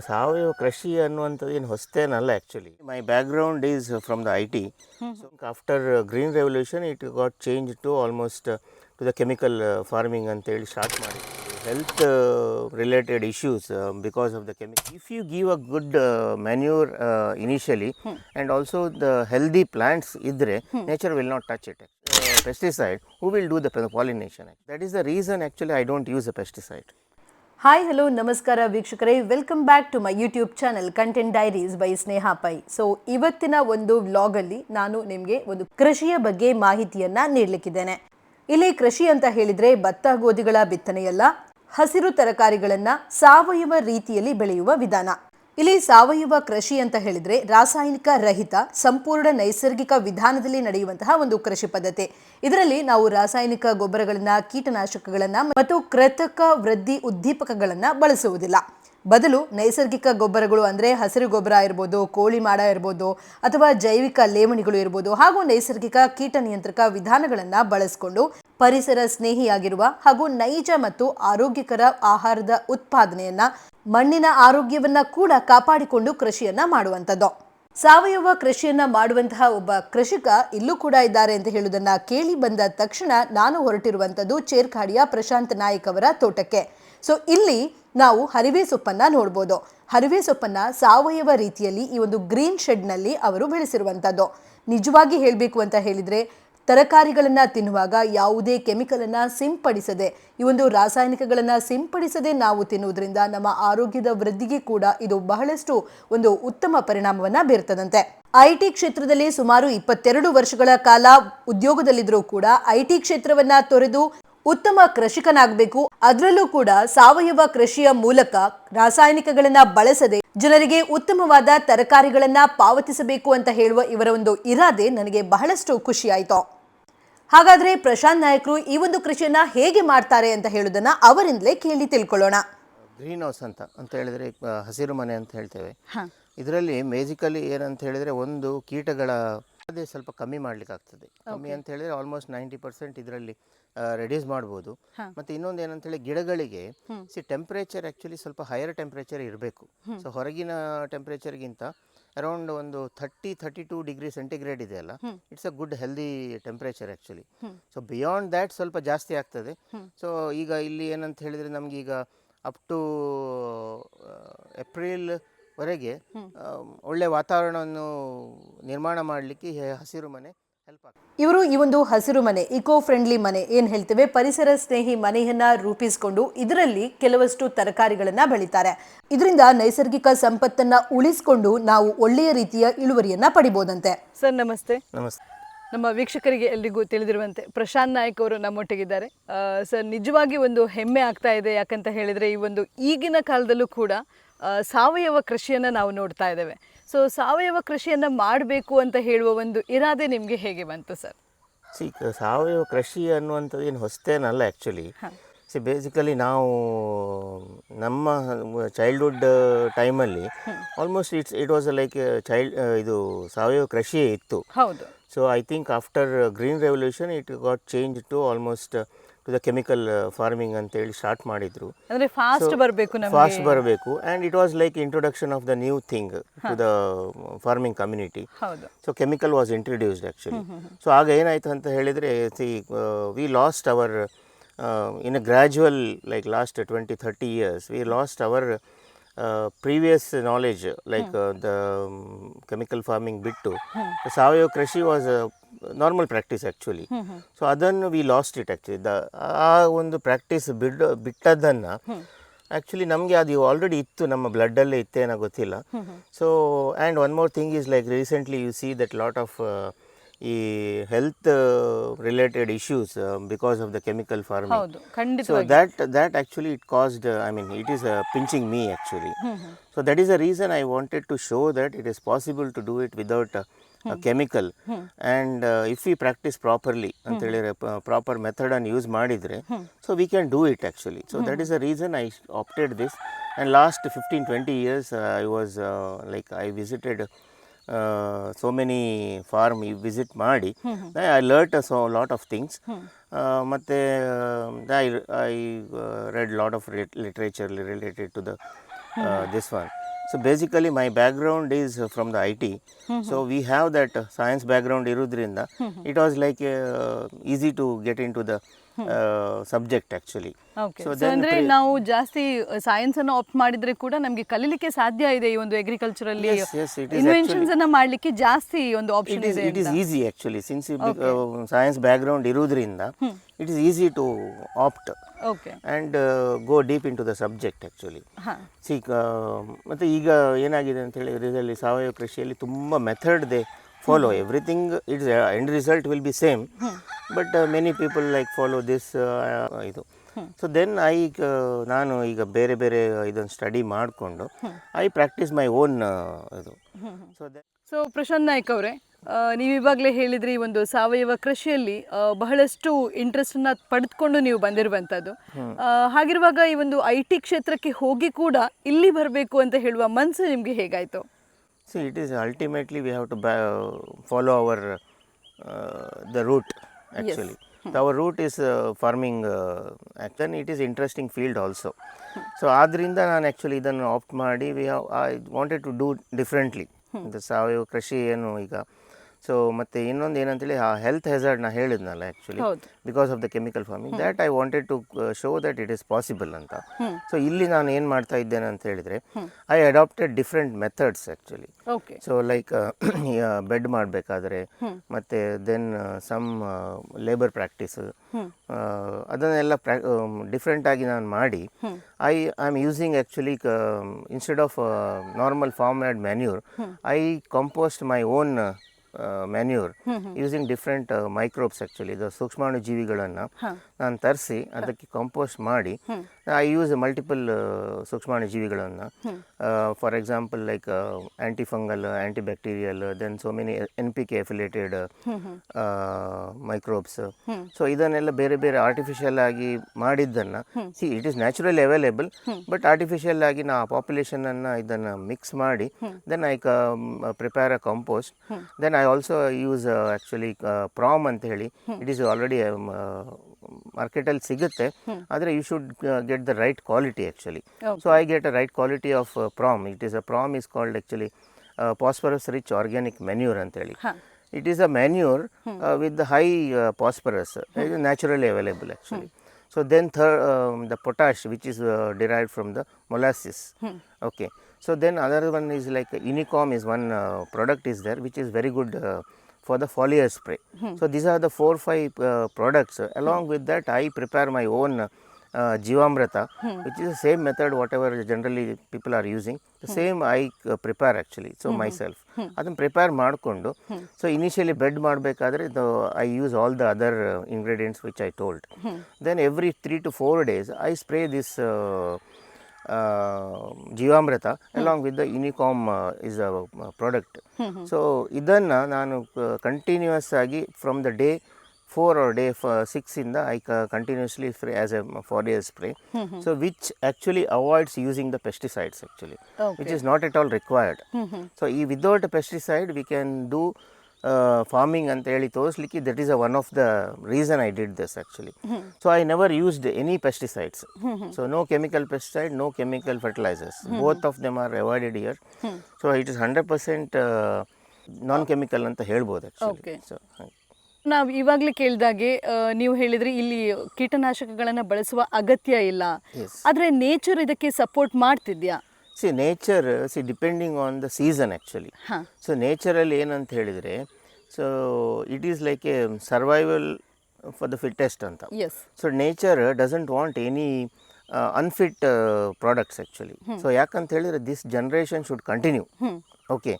ಸಾವಯವ ಕೃಷಿ ಅನ್ನುವಂಥದ್ದು ಏನು ಹೊಸತೇನಲ್ಲ actually my background is from the I T after green revolution it got change to almost to the chemical farming ಅಂತೇಳಿ start ಮಾಡಿ health related issues because of the chemical if you give a good manure initially and also the healthy plants ಇದ್ದರೆ nature will not touch it pesticide who will do the pollination that is the reason actually I don't use a pesticide hi hello ನಮಸ್ಕಾರ ವೀಕ್ಷಕರೇ welcome back to my YouTube channel content diaries by Sneha Pai so ಇವತ್ತಿನ ಒಂದು ವ್ಲಾಗಲ್ಲಿ ನಾನು ನಿಮಗೆ ಒಂದು ಕೃಷಿಯ ಬಗ್ಗೆ ಮಾಹಿತಿಯನ್ನ ನೀಡಲಿಕ್ಕಿದ್ದೇನೆ. ಇಲ್ಲಿ ಕೃಷಿ ಅಂತ ಹೇಳಿದ್ರೆ ಭತ್ತ, ಗೋಧಿಗಳ ಬಿತ್ತನೆಯಲ್ಲ, ಹಸಿರು ತರಕಾರಿಗಳನ್ನ ಸಾವಯವ ರೀತಿಯಲ್ಲಿ ಬೆಳೆಯುವ ವಿಧಾನ. ಇಲ್ಲಿ ಸಾವಯವ ಕೃಷಿ ಅಂತ ಹೇಳಿದ್ರೆ ರಾಸಾಯನಿಕ ರಹಿತ, ಸಂಪೂರ್ಣ ನೈಸರ್ಗಿಕ ವಿಧಾನದಲ್ಲಿ ನಡೆಯುವಂತಹ ಒಂದು ಕೃಷಿ ಪದ್ಧತಿ. ಇದರಲ್ಲಿ ನಾವು ರಾಸಾಯನಿಕ ಗೊಬ್ಬರಗಳನ್ನ, ಕೀಟನಾಶಕಗಳನ್ನ ಮತ್ತು ಕೃತಕ ವೃದ್ಧಿ ಉದ್ದೀಪಕಗಳನ್ನ ಬಳಸುವುದಿಲ್ಲ. ಬದಲು ನೈಸರ್ಗಿಕ ಗೊಬ್ಬರಗಳು ಅಂದ್ರೆ ಹಸಿರು ಗೊಬ್ಬರ ಇರ್ಬೋದು ಕೋಳಿ ಮಾಡ ಇರ್ಬೋದು ಅಥವಾ ಜೈವಿಕ ಲೇವಣಿಗಳು ಇರ್ಬೋದು ಹಾಗೂ ನೈಸರ್ಗಿಕ ಕೀಟ ನಿಯಂತ್ರಕ ವಿಧಾನಗಳನ್ನು ಬಳಸಿಕೊಂಡು ಪರಿಸರ ಸ್ನೇಹಿಯಾಗಿರುವ ಹಾಗೂ ನೈಜ ಮತ್ತು ಆರೋಗ್ಯಕರ ಆಹಾರದ ಉತ್ಪಾದನೆಯನ್ನ ಮಣ್ಣಿನ ಆರೋಗ್ಯವನ್ನ ಕೂಡ ಕಾಪಾಡಿಕೊಂಡು ಕೃಷಿಯನ್ನ ಮಾಡುವಂಥದ್ದು. ಸಾವಯವ ಕೃಷಿಯನ್ನ ಮಾಡುವಂತಹ ಒಬ್ಬ ಕೃಷಿಕ ಇಲ್ಲೂ ಕೂಡ ಇದ್ದಾರೆ ಅಂತ ಹೇಳುವುದನ್ನ ಕೇಳಿ ಬಂದ ತಕ್ಷಣ ನಾನು ಹೊರಟಿರುವಂತದ್ದು ಚೇರ್ಖಾಡಿಯ ಪ್ರಶಾಂತ್ ನಾಯಕ್ ಅವರ ತೋಟಕ್ಕೆ. ಸೊ ಇಲ್ಲಿ ನಾವು ಹರಿವೆ ಸೊಪ್ಪನ್ನ ನೋಡ್ಬೋದು. ಹರಿವೆ ಸೊಪ್ಪನ್ನ ಸಾವಯವ ರೀತಿಯಲ್ಲಿ ಈ ಒಂದು ಗ್ರೀನ್ ಶೆಡ್ನಲ್ಲಿ ಅವರು ಬೆಳೆಸಿರುವಂಥದ್ದು. ನಿಜವಾಗಿ ಹೇಳಬೇಕು ಅಂತ ಹೇಳಿದ್ರೆ ತರಕಾರಿಗಳನ್ನ ತಿನ್ನುವಾಗ ಯಾವುದೇ ಕೆಮಿಕಲನ್ನು ಸಿಂಪಡಿಸದೆ, ಈ ಒಂದು ರಾಸಾಯನಿಕಗಳನ್ನು ಸಿಂಪಡಿಸದೆ ನಾವು ತಿನ್ನುವುದರಿಂದ ನಮ್ಮ ಆರೋಗ್ಯದ ವೃದ್ಧಿಗೆ ಕೂಡ ಇದು ಬಹಳಷ್ಟು ಒಂದು ಉತ್ತಮ ಪರಿಣಾಮವನ್ನು ಬೀರ್ತದಂತೆ. ಐಟಿ ಕ್ಷೇತ್ರದಲ್ಲಿ ಸುಮಾರು ಇಪ್ಪತ್ತೆರಡು ವರ್ಷಗಳ ಕಾಲ ಉದ್ಯೋಗದಲ್ಲಿದ್ದರೂ ಕೂಡ ಐಟಿ ಕ್ಷೇತ್ರವನ್ನ ತೊರೆದು ಉತ್ತಮ ಕೃಷಿಕನಾಗಬೇಕು. ಅದರಲ್ಲೂ ಕೂಡ ಸಾವಯವ ಕೃಷಿಯ ಮೂಲಕ ರಾಸಾಯನಿಕಗಳನ್ನ ಬಳಸದೆ ಜನರಿಗೆ ಉತ್ತಮವಾದ ತರಕಾರಿಗಳನ್ನ ಪಾವತಿಸಬೇಕು ಅಂತ ಹೇಳುವ ಇವರ ಒಂದು ಇರಾದೆ ನನಗೆ ಬಹಳಷ್ಟು ಖುಷಿಯಾಯಿತು. ಹಾಗಾದ್ರೆ ಪ್ರಶಾಂತ್ ನಾಯಕರು ಈ ಒಂದು ಕೃಷಿಯನ್ನ ಹೇಗೆ ಮಾಡ್ತಾರೆ ಅಂತ ಹೇಳೋದನ್ನ ಅವರಿಂದಲೇ ಕೇಳಿ ತಿಳ್ಕೊಳ್ಳೋಣ. ಗ್ರೀನ್ ಹೌಸ್ ಅಂತ ಅಂತ ಹೇಳಿದ್ರೆ ಹಸಿರು ಮನೆ ಅಂತ ಹೇಳ್ತೇವೆ. ಇದರಲ್ಲಿ ಮೇಜಿಕಲಿ ಏನಂತ ಹೇಳಿದ್ರೆ ಒಂದು ಕೀಟಗಳ ಅದೇ ಸ್ವಲ್ಪ ಕಮ್ಮಿ ಮಾಡ್ಲಿಕ್ಕೆ ಆಗ್ತದೆ ಕಮ್ಮಿ ಅಂತ ಹೇಳಿದ್ರೆ ಆಲ್ಮೋಸ್ಟ್ ನೈಂಟಿ ಪರ್ಸೆಂಟ್ ಇದರಲ್ಲಿ ರೆಡ್ಯೂಸ್ ಮಾಡ್ಬೋದು. ಮತ್ತೆ ಇನ್ನೊಂದು ಏನಂತ ಹೇಳಿ ಗಿಡಗಳಿಗೆ ಸಿ ಟೆಂಪರೇಚರ್ ಆಕ್ಚುಲಿ ಸ್ವಲ್ಪ ಹೈಯರ್ ಟೆಂಪರೇಚರ್ ಇರಬೇಕು. ಸೊ ಹೊರಗಿನ ಟೆಂಪ್ರೇಚರ್ಗಿಂತ ಅರೌಂಡ್ ಒಂದು thirty thirty two degree centigrade ಇದೆ ಅಲ್ಲ? It's a good healthy temperature actually so beyond that ಸ್ವಲ್ಪ ಜಾಸ್ತಿ ಆಗ್ತದೆ. ಸೊ ಈಗ ಇಲ್ಲಿ ಏನಂತ ಹೇಳಿದರೆ ನಮ್ಗೆ ಈಗ ಅಪ್ ಟು ಏಪ್ರಿಲ್ ವರೆಗೆ ಒಳ್ಳೆ ವಾತಾವರಣವನ್ನು ನಿರ್ಮಾಣ ಮಾಡಲಿಕ್ಕೆ ಹಸಿರು ಮನೆ ಹೆಲ್ಪ್ ಆಗ್ತದೆ ಇವರು ಈ ಒಂದು ಹಸಿರು ಮನೆ ಇಕೋ ಫ್ರೆಂಡ್ಲಿ ಮನೆ ಏನ್ ಹೇಳ್ತೇವೆ? ಪರಿಸರ ಸ್ನೇಹಿ ಮನೆಯನ್ನ ರೂಪಿಸಿಕೊಂಡು ಇದರಲ್ಲಿ ಕೆಲವಷ್ಟು ತರಕಾರಿಗಳನ್ನ ಬೆಳಿತಾರೆ. ಇದರಿಂದ ನೈಸರ್ಗಿಕ ಸಂಪತ್ತನ್ನ ಉಳಿಸಿಕೊಂಡು ನಾವು ಒಳ್ಳೆಯ ರೀತಿಯ ಇಳುವರಿಯನ್ನ ಪಡಿಬೋದಂತೆ. ಸರ್ ನಮಸ್ತೆ. ನಮಸ್ತೆ. ನಮ್ಮ ವೀಕ್ಷಕರಿಗೆ ಎಲ್ರಿಗೂ ತಿಳಿದಿರುವಂತೆ ಪ್ರಶಾಂತ್ ನಾಯಕ್ ಅವರು ನಮ್ಮೊಟ್ಟಿಗಿದ್ದಾರೆ. ಆ, ಸರ್ ನಿಜವಾಗಿ ಒಂದು ಹೆಮ್ಮೆ ಆಗ್ತಾ ಇದೆ ಯಾಕಂತ ಹೇಳಿದ್ರೆ ಈ ಒಂದು ಈಗಿನ ಕಾಲದಲ್ಲೂ ಕೂಡ ಸಾವಯವ ಕೃಷಿಯನ್ನು ನಾವು ನೋಡ್ತಾ ಇದ್ದೇವೆ. ಸೊ ಸಾವಯವ ಕೃಷಿಯನ್ನು ಮಾಡಬೇಕು ಅಂತ ಹೇಳುವ ಒಂದು ಇರಾದೆ ನಿಮಗೆ ಹೇಗೆ ಬಂತು ಸರ್ ಸಿ ಸಾವಯವ ಕೃಷಿ ಅನ್ನುವಂಥದ್ದು ಏನು ಹೊಸತೇನಲ್ಲ ಆ್ಯಕ್ಚುಲಿ ಸಿ ಬೇಸಿಕಲಿ ನಾವು ನಮ್ಮ ಚೈಲ್ಡ್ಹುಡ್ ಟೈಮಲ್ಲಿ almost it's it was like child ಇದು ಸಾವಯವ ಕೃಷಿಯೇ ಇತ್ತು. ಹೌದು. So I think after green revolution it got change to almost to the chemical farming ಅಂತೇಳಿ ಸ್ಟಾರ್ಟ್ ಮಾಡಿದ್ರು. ಅಂದರೆ ಫಾಸ್ಟ್ ಬರಬೇಕು ಫಾಸ್ಟ್ ಬರಬೇಕು. And it was like introduction of the new thing to the farming community so chemical was introduced actually so ಆಗ ಏನಾಯಿತು ಅಂತ ಹೇಳಿದರೆ see we lost our in a gradual like lost twenty thirty years we lost our previous knowledge like the chemical farming ಬಿಟ್ಟು. ಸಾವಯವ ಕೃಷಿ was normal practice actually so ಅದನ್ನು we lost it actually the ಆ ಒಂದು practice ಬಿಡ್ ಬಿಟ್ಟದ್ದನ್ನು actually ನಮಗೆ ಅದು already ಇತ್ತು ನಮ್ಮ ಬ್ಲಡ್ಡಲ್ಲೇ ಇತ್ತೇನೋ ಗೊತ್ತಿಲ್ಲ. So and one more thing is like recently you see that lot of ಈ health related issues because of the chemical farm so that that actually it caused I mean it is pinching me actually so that is a reason I wanted to show that it is possible to do it without chemical and if we practice properly ಅಂತ ಹೇಳಿದ್ರೆ proper ಮೆಥಡನ್ನು use ಮಾಡಿದರೆ so we can do it actually so that is a reason I opted this and last fifteen twenty years I was like I visited so many farm ಈ visit ಮಾಡಿ I learnt so lot of things ಮತ್ತು I I read lot of literature related to the this one so basically my background is from the I T so we have that science background ಇರೋದ್ರಿಂದ it was like easy to get into the subject actually so ಅಂದ್ರೆ ನಾವು ಜಾಸ್ತಿ science ಅನ್ನು apt ಮಾಡಿದ್ರೆ ಕೂಡ ನಮಗೆ ಕಲಿಲಿಕ್ಕೆ ಸಾಧ್ಯ ಇದೆ ಈ ಒಂದು ಅಗ್ರಿಕಲ್ಚರ್ ಅಲ್ಲಿ ಇನ್ವೆನ್ಷನ್ಸ್ ಅನ್ನ ಮಾಡ್ಲಿಕ್ಕೆ ಜಾಸ್ತಿ ಒಂದು ಆಪ್ಷನ್ ಇದೆ it is easy actually since science background ಇರೋದ್ರಿಂದ it is easy to opt okay and go deep into the subject actually ಹಾ. ಸಿ ಮತ್ತು ಈಗ ಏನಾಗಿದೆ ಅಂತ ಹೇಳಿದ್ರೆ ಇದರಲ್ಲಿ ಸಾವಯವ ಕೃಷಿಯಲ್ಲಿ ತುಂಬ method they follow everything it's end result will be same but many people like follow this ಇದು. ಸೊ ದೆನ್ ಐ ನಾನು ಈಗ ಬೇರೆ ಬೇರೆ ಇದನ್ನು ಸ್ಟಡಿ ಮಾಡಿಕೊಂಡು ಐ ಪ್ರಾಕ್ಟೀಸ್ ಮೈ ಓನ್ ಇದು. ಸೊ ಸೊ ಪ್ರಶಾಂತ್ ನಾಯ್ಕ್ ಅವರೇ ನೀವು ಇವಾಗಲೇ ಹೇಳಿದ್ರಿ ಈ ಒಂದು ಸಾವಯವ ಕೃಷಿಯಲ್ಲಿ ಬಹಳಷ್ಟು ಇಂಟ್ರೆಸ್ಟನ್ನು ಪಡೆದುಕೊಂಡು ನೀವು ಬಂದಿರುವಂಥದ್ದು ಹಾಗಿರುವಾಗ ಈ ಒಂದು ಐ ಟಿ ಕ್ಷೇತ್ರಕ್ಕೆ ಹೋಗಿ ಕೂಡ ಇಲ್ಲಿ ಬರಬೇಕು ಅಂತ ಹೇಳುವ ಮನಸ್ಸು ನಿಮಗೆ ಹೇಗಾಯಿತು? So it is ultimately we have to follow our the route actually. So our route is uh, farming. Uh, then it is interesting field also. So ಆದ್ದರಿಂದ ನಾನು ಆ್ಯಕ್ಚುಲಿ ಇದನ್ನು ಆಪ್ಟ್ ಮಾಡಿ we have I wanted to do differently ಸಾವಯವ ಕೃಷಿ ಏನು ಈಗ so ಮತ್ತು ಇನ್ನೊಂದು ಏನಂತೇಳಿ ಆ ಹೆಲ್ತ್ ಹೆಸರ್ಡ್ ನಾ ಹೇಳಿದ್ನಲ್ಲ actually. Because of the chemical farming that I wanted to show that it is possible ಅಂತ. ಸೊ ಇಲ್ಲಿ ನಾನು ಏನು ಮಾಡ್ತಾ ಇದ್ದೇನೆ ಅಂತ ಹೇಳಿದರೆ I adapted different methods actually okay so like bed ಮಾಡಬೇಕಾದ್ರೆ ಮತ್ತು ದೆನ್ ಸಮ್ ಲೇಬರ್ ಪ್ರಾಕ್ಟೀಸ್ ಅದನ್ನೆಲ್ಲ ಪ್ರಾ ಡಿಫ್ರೆಂಟಾಗಿ ನಾನು ಮಾಡಿ I I am using actually instead of normal farm add manure I compost my own manure using different microbes actually ಇದು ಸೂಕ್ಷ್ಮಾಣು ಜೀವಿಗಳನ್ನು ನಾನು ತರಿಸಿ ಅದಕ್ಕೆ ಕಾಂಪೋಸ್ಟ್ ಮಾಡಿ ಐ ಯೂಸ್ ಮಲ್ಟಿಪಲ್ ಸೂಕ್ಷ್ಮಾಣು ಜೀವಿಗಳನ್ನು for example like anti fungal anti bacterial then so many N P K affiliated microbes so ಇದನ್ನೆಲ್ಲ ಬೇರೆ ಬೇರೆ ಆರ್ಟಿಫಿಷಿಯಲ್ ಆಗಿ ಮಾಡಿದ್ದನ್ನು see it is naturally available but artificial ಆಗಿ ನಾ ಪಾಪ್ಯುಲೇಷನನ್ನು ಇದನ್ನು ಮಿಕ್ಸ್ ಮಾಡಿ then I prepare a compost then I also use actually PROM ಅಂತ ಹೇಳಿ ಇಟ್ ಈಸ್ ಆಲ್ರೆಡಿ ಮಾರ್ಕೆಟಲ್ಲಿ ಸಿಗುತ್ತೆ ಆದರೆ you should get the right quality actually so I get a right quality of PROM it is a PROM is called actually phosphorus rich organic manure ಅಂತೇಳಿ. It is a manure with high phosphorus ಇದು naturally available actually so then third the potash which is derived from the molasses okay so then other one is like Unicom is one product product is which which very good good for the foliar spray. Hmm. So these are the four five uh, products. Along with that, I prepare my own uh, Jivamrata, hmm. which is the same method whatever generally people are using. The hmm. same I uh, prepare actually. So hmm. myself. ಅದನ್ನು prepare ಮಾಡಿಕೊಂಡು so initially bed ಮಾಡಬೇಕಾದ್ರೆ I use all the other ingredients which I told then every three to four days I spray this Jeevamrutha along with the Unicom is a product so ಇದನ್ನು ನಾನು continuous ಆಗಿ from the day four or day ಇಂದ I continuously free as a years spray so which actually avoids using the pesticides actually which is not at all required so ಈ without pesticide we can do farming ಅಂತ ಹೇಳಿ ತೋರಿಸ್ಲಿಕ್ಕೆ that is a one of the reason I did this actually so I never used any pesticides so no chemical pesticide no chemical fertilisers both of them are avoided year so it is hundred percent non chemical ಅಂತ ಹೇಳ್ಬೋದು Okay. Actually so ನಾವು ಇವಾಗಲೇ ಕೇಳಿದಾಗೆ ನೀವು ಹೇಳಿದ್ರಿ ಇಲ್ಲಿ ಕೀಟನಾಶಕಗಳನ್ನು ಬಳಸುವ ಅಗತ್ಯ ಇಲ್ಲ. ಆದರೆ ನೇಚರ್ ಇದಕ್ಕೆ ಸಪೋರ್ಟ್ ಮಾಡ್ತಿದ್ಯಾ? See nature see depending on the season actually so ನೇಚರಲ್ಲಿ ಏನಂತ ಹೇಳಿದರೆ so it is like a survival for the fittest ಅಂತ. So nature doesn't want any unfit products actually so ಯಾಕಂತ ಹೇಳಿದರೆ this generation should continue okay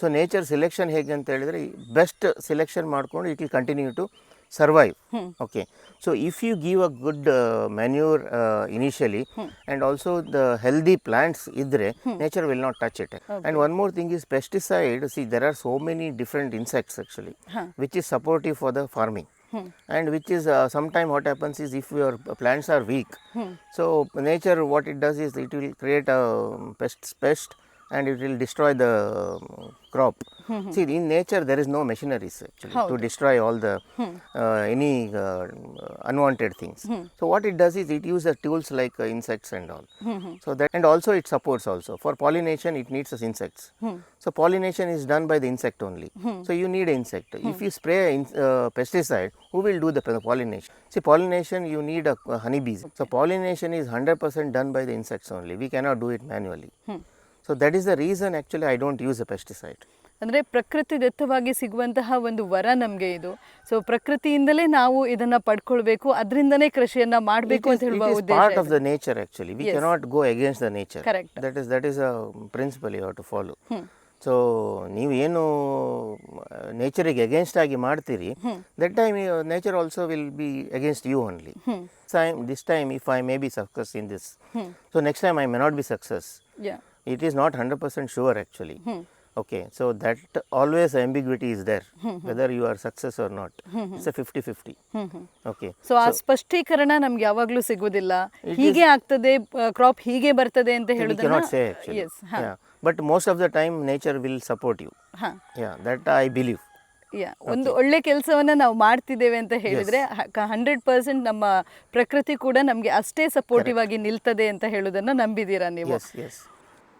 so nature selection ಹೇಗೆ ಅಂತ ಹೇಳಿದರೆ best selection ಮಾಡಿಕೊಂಡು it will continue to survive. Hmm. Okay. So if you give a good uh, manure uh, initially hmm. and also the healthy plants idre, hmm. nature will not touch it. Okay. And one more thing is pesticide, see there are so many different insects actually huh. which is supportive for the farming. Hmm. And which is uh, sometimes what happens is if your plants are weak, hmm. so nature what it does is it will create a um, pest pest and it will destroy the um, crop. See, in nature there is no machineries actually to destroy all the uh, any uh, unwanted things. So what it does is it uses tools like uh, insects and all. So that and also it supports also for pollination it needs insects. So pollination is done by the insect only. So you need insect. If you spray in, uh, pesticide, who will do the pollination? See pollination you need a, a honeybees. So pollination is 100% done by the insects only. We cannot do it manually. So that is the reason actually I don't use a pesticide ಅಂದರೆ ಪ್ರಕೃತಿದತ್ತವಾಗಿ ಸಿಗುವಂತಹ ಒಂದು ವರ ನಮಗೆ ಇದು. So ಪ್ರಕೃತಿಯಿಂದಲೇ ನಾವು ಇದನ್ನು ಪಡ್ಕೊಳ್ಬೇಕು ಅದರಿಂದನೇ ಕೃಷಿಯನ್ನು ಮಾಡಬೇಕು ಅಂತ ಹೇಳುವ it is the part of we against the nature. Correct. That is that is a principle you have to follow. So ನೀವು ಏನು ನೇಚರಿಗೆ ಅಗೇನ್ಸ್ಟ್ ಆಗಿ ಮಾಡ್ತೀರಿ that time nature also will be against you only this time if I may be success in this so next time I may not be success. It is not 100% sure actually okay so that always ambiguity is there whether you are success or not it's a 50 50 okay so ಆ ಸ್ಪಷ್ಟೀಕರಣ ನಮ್ಗೆ ಯಾವಾಗ್ಲೂ ಸಿಗುದಿಲ್ಲ ಹೀಗೆ ಆಗ್ತದೆ crop ಹೀಗೆ ಬರ್ತದೆ ಅಂತ we ಹೇಳುದನ್ನ cannot say actually yes yeah but most of the time nature will support you ಹಾ yeah that i believe yeah ಒಂದು ಒಳ್ಳೆ ಕೆಲಸವನ್ನ ನಾವು ಮಾಡ್ತಿದ್ದೇವೆ ಅಂತ ಹೇಳಿದ್ರೆ ಹಂಡ್ರೆಡ್ ಪರ್ಸೆಂಟ್ ನಮ್ಮ ಪ್ರಕೃತಿ ಕೂಡ ನಮ್ಗೆ ಅಷ್ಟೇ ಸಪೋರ್ಟಿವ್ ಆಗಿ ನಿಲ್ತದೆ ಅಂತ ಹೇಳುದನ್ನ ನಂಬಿದೀರಾ ನೀವು yes yes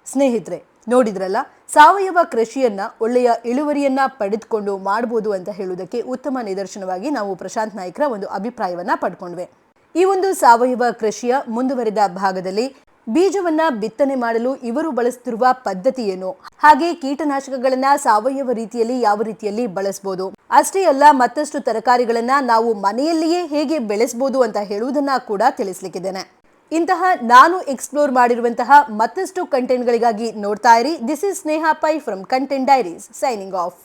ಸ್ನೇಹಿತರೆ, ನೋಡಿದ್ರಲ್ಲ? ಸಾವಯವ ಕೃಷಿಯನ್ನ ಒಳ್ಳೆಯ ಇಳುವರಿಯನ್ನ ಪಡೆದುಕೊಂಡು ಮಾಡಬಹುದು ಅಂತ ಹೇಳುವುದಕ್ಕೆ ಉತ್ತಮ ನಿದರ್ಶನವಾಗಿ ನಾವು ಪ್ರಶಾಂತ್ ನಾಯ್ಕರ ಒಂದು ಅಭಿಪ್ರಾಯವನ್ನ ಪಡ್ಕೊಂಡ್ವೆ. ಈ ಒಂದು ಸಾವಯವ ಕೃಷಿಯ ಮುಂದುವರೆದ ಭಾಗದಲ್ಲಿ ಬೀಜವನ್ನ ಬಿತ್ತನೆ ಮಾಡಲು ಇವರು ಬಳಸುತ್ತಿರುವ ಪದ್ಧತಿ ಏನು? ಹಾಗೆ ಕೀಟನಾಶಕಗಳನ್ನ ಸಾವಯವ ರೀತಿಯಲ್ಲಿ ಯಾವ ರೀತಿಯಲ್ಲಿ ಬಳಸಬಹುದು ಅಷ್ಟೇ ಅಲ್ಲ, ಮತ್ತಷ್ಟು ತರಕಾರಿಗಳನ್ನ ನಾವು ಮನೆಯಲ್ಲಿಯೇ ಹೇಗೆ ಬೆಳೆಸಬಹುದು ಅಂತ ಹೇಳುವುದನ್ನ ಕೂಡ ತಿಳಿಸ್ಲಿಕ್ಕಿದ್ದೇನೆ. ಇಂತಹ ನಾನು ಎಕ್ಸ್ಪ್ಲೋರ್ ಮಾಡಿರುವಂತಹ ಮತ್ತಷ್ಟು ಕಂಟೆಂಟ್ಗಳಿಗಾಗಿ ನೋಡ್ತಾ ಇರಿ. This is Sneha Pai from content diaries signing off